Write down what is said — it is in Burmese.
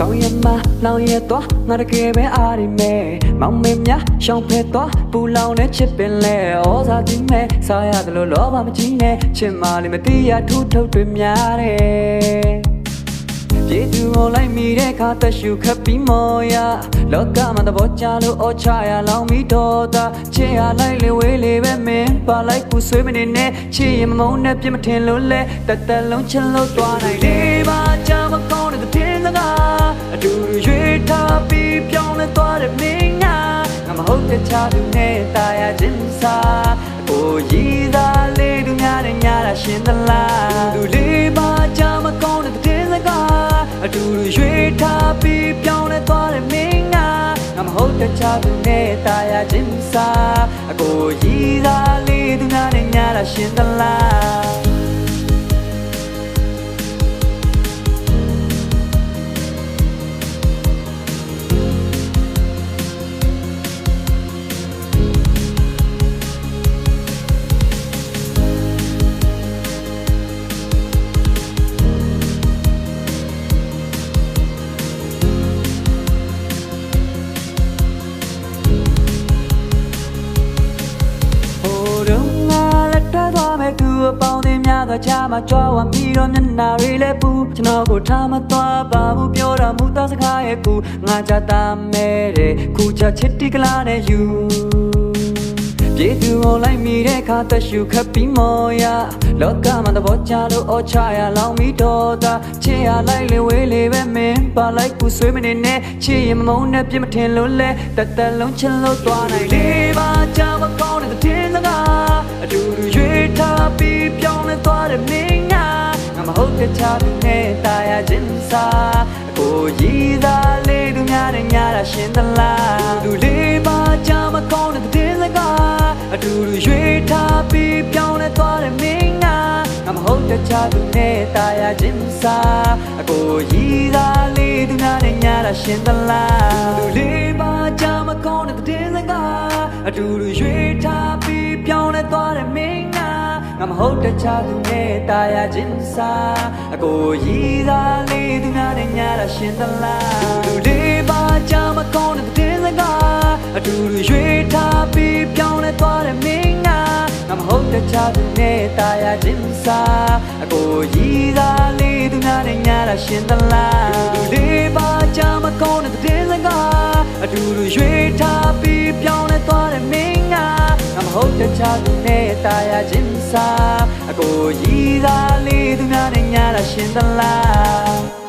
ကောင်းရမလောင်ရတော့ငါတကယ်ပဲအားရမယ်မောင်မင်းများရှောင်းဖဲတော့ပူလောင်တဲ့ချစ်ပင်လဲဩဇာတိမဲ့စားရတယ်လို့လောဘမကြီးနဲ့ချစ်မလေးမတိရထူထုတ်တွေများတယ်ပြေသူကိုလိုက်မိတဲ့ခါသက်ရှူခပ်ပြီးမော်ရလောကမှာသဘောကျလို့အော်ချရလောင်ပြီးတော့တာချစ်ရလိုက်လေဝေးလေပဲမင်းပါလိုက်ကူဆွေးမနေနဲ့ချစ်ရင်မမုန်းနဲ့ပြစ်မထင်လို့လဲတက်တက်လုံးချင်လို့သွားနိုင်လေပါကြမကောင်းတဲ့တဲ့စကား မဟုတ်တဲ့ချာသူနဲ့တာယာခြင်းစားကိုရည်သားလေးသူများနဲ့ညာတာရှင်းသလားသူလေးပါကြမကောင်းတဲ့တဲ့စကားအတူတူရွေးထားပြီးပြောင်းလဲသွားတဲ့မင်းငါငါမဟုတ်တဲ့ချာသူနဲ့တာယာခြင်းစားအကိုရည်သားလေးသူများနဲ့ညာတာရှင်းသလား အသင်းများသောချာမှာကြွားဝပြီးတော့မျက်နှာတွေလည်းပူကျွန်တော်ကိုထားမသွားပါဘူးပြောတာမူသားစကားရဲ့ကူငါကြတာမဲတဲ့ခုချချစ်တိကလာနဲ့ယူပြေသူကိုလိုက်မိတဲ့ခါသက်ရှူခပ်ပြီးမော်ရလောကမှာသဘောကျလို့အော်ချရလောင်ပြီးတော့တာချစ်ရလိုက်လေဝေးလေပဲမင်းပါလိုက်ကူဆွေးမနေနဲ့ချစ်ရင်မမုန်းနဲ့ပြစ်မထင်လို့လဲတက်တက်လုံးချင်လို့သွားနိုင်လေပါကြမကော တ်တဲ့ချာသူနဲ့တာယာခြင်းစားအကိုရည်သားလေးသူများနဲ့ညာတာရှင်းသလားသူလေးပါကြမကောင်းတဲ့တဲ့စကားအတူတူရွေးထားပြီးပြောင်းလဲသွားတဲ့မင်းငါငါမဟုတ်တဲ့ချာသူနဲ့တာယာခြင်းစားအကိုရည်သားလေးသူများနဲ့ညာတာရှင်းသလားသူလေးပါကြမကောင်းတဲ့တဲ့စကားအတူတူရွေးထားပြီးပြောင်းလဲသွားတဲ့မင်းငါငါ မဟုတ်တဲ့ချာသူနဲ့တာယာခြင်းစားအကိုရည်သားလေးသူများနဲ့ညာတာရှင်းသလားသူလေးပါကြမကောင်းတဲ့တဲ့စကားအတူတူရွေးထားပြီးပြောင်းလဲသွားတဲ့မင်းငါငါမဟုတ်တဲ့ချာသူနဲ့တာယာခြင်းစားအကိုရည်သားလေးသူများနဲ့ညာတာရှင်းသလားသူလေးပါကြမကောင်းတဲ့တဲ့စကားအတူတူရွေးထား တ်တဲ့ချာသူနဲ့တာယာခြင်းစားအကိုရည်သားလေးသူများနဲ့ညာတာရှင်းသလား